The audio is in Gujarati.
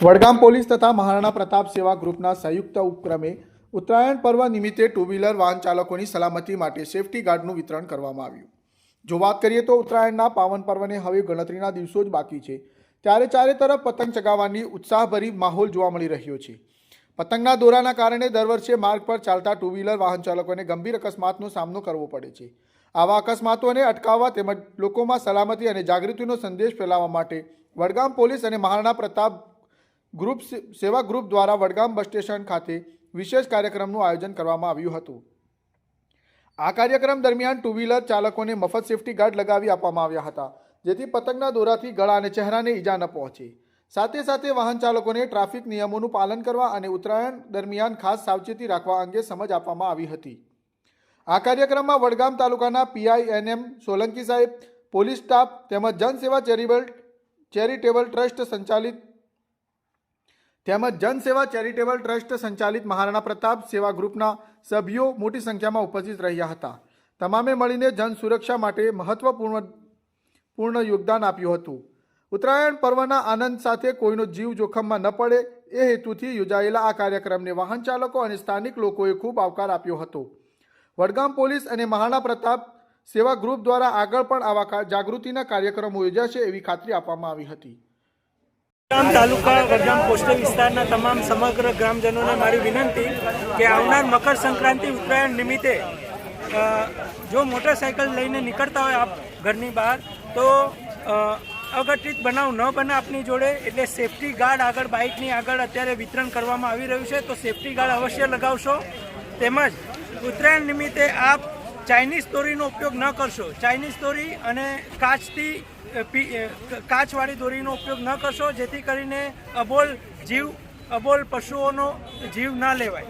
વડગામ પોલીસ તથા મહારાણા પ્રતાપ સેવા ગ્રુપના સંયુક્ત ઉપક્રમે ઉત્તરાયણ પર્વ નિમિત્તે ટુ વ્હીલર વાહન ચાલકોની સલામતી માટે સેફટી ગાર્ડનું વિતરણ કરવામાં આવ્યું. જો વાત કરીએ તો ઉત્તરાયણના પાવન પર્વને હવે ગણતરીના દિવસો જ બાકી છે. ત્યારે ચારે તરફ પતંગ ચગાવવાની ઉત્સાહભરી માહોલ જોવા મળી રહ્યો છે. પતંગના દોરાના કારણે દર વર્ષે માર્ગ પર ચાલતા ટુ વ્હીલર વાહન ચાલકોને ગંભીર અકસ્માતનો સામનો કરવો પડે છે. આવા અકસ્માતોને અટકાવવા તેમજ લોકોમાં સલામતી અને જાગૃતિનો સંદેશ ફેલાવવા માટે વડગામ પોલીસ અને મહારાણા પ્રતાપ ગ્રુપ સેવા ગ્રુપ દ્વારા વડગામ બસ સ્ટેશન ખાતે વિશેષ કાર્યક્રમનું આયોજન કરવામાં આવ્યું હતું. આ કાર્યક્રમ દરમિયાન ટુ વ્હીલર ચાલકોને મફત સેફટી ગાર્ડ લગાવી આપવામાં આવ્યા હતા, જેથી પતંગના દોરાથી ગળા અને ચહેરાને ઈજા ન પહોંચે. સાથે સાથે વાહન ચાલકોને ટ્રાફિક નિયમોનું પાલન કરવા અને ઉત્તરાયણ દરમિયાન ખાસ સાવચેતી રાખવા અંગે સમજ આપવામાં આવી હતી. આ કાર્યક્રમમાં વડગામ તાલુકાના પીઆઈએનએમ સોલંકી સાહેબ, પોલીસ સ્ટાફ તેમજ જનસેવા ચેરિબલ, ચેરિટેબલ ટ્રસ્ટ સંચાલિત તેમજ જનસેવા ચેરિટેબલ ટ્રસ્ટ સંચાલિત મહારાણા પ્રતાપ સેવા ગ્રુપના સભ્યો મોટી સંખ્યામાં ઉપસ્થિત રહ્યા હતા. તમામે મળીને જન સુરક્ષા માટે મહત્વપૂર્ણ, પૂર્ણ યોગદાન આપ્યું હતું. ઉત્તરાયણ પર્વના આનંદ સાથે કોઈનો જીવ જોખમમાં ન પડે એ હેતુથી યોજાયેલા આ કાર્યક્રમને વાહન ચાલકો અને સ્થાનિક લોકોએ ખૂબ આવકાર આપ્યો હતો. વડગામ પોલીસ અને મહારાણા પ્રતાપ સેવા ગ્રુપ દ્વારા આગળ પણ આવા જાગૃતિના કાર્યક્રમો યોજાશે એવી ખાતરી આપવામાં આવી હતી. વડગામ તાલુકા વડગામ કોસ્ટલ વિસ્તારના તમામ સમગ્ર ગ્રામજનોને મારી વિનંતી કે આવનાર મકર સંક્રાંતિ ઉત્તરાયણ નિમિત્તે જો મોટરસાયકલ લઈને નીકળતા હોય આપ ઘરની બહાર, તો અઘટિત બનાવ ન બને આપની જોડે, એટલે સેફટી ગાર્ડ આગળ બાઇકની આગળ અત્યારે વિતરણ કરવામાં આવી રહ્યું છે, તો સેફટી ગાર્ડ અવશ્ય લગાવશો. તેમજ ઉત્તરાયણ નિમિત્તે આપ ચાઇનીઝ દોરીનો ઉપયોગ ન કરશો. ચાઇનીઝ દોરી અને કાચથી કાચવાળી દોરીનો ઉપયોગ ન કરશો, જેથી કરીને અબોલ જીવ, અબોલ પશુઓનો જીવ ન લેવાય.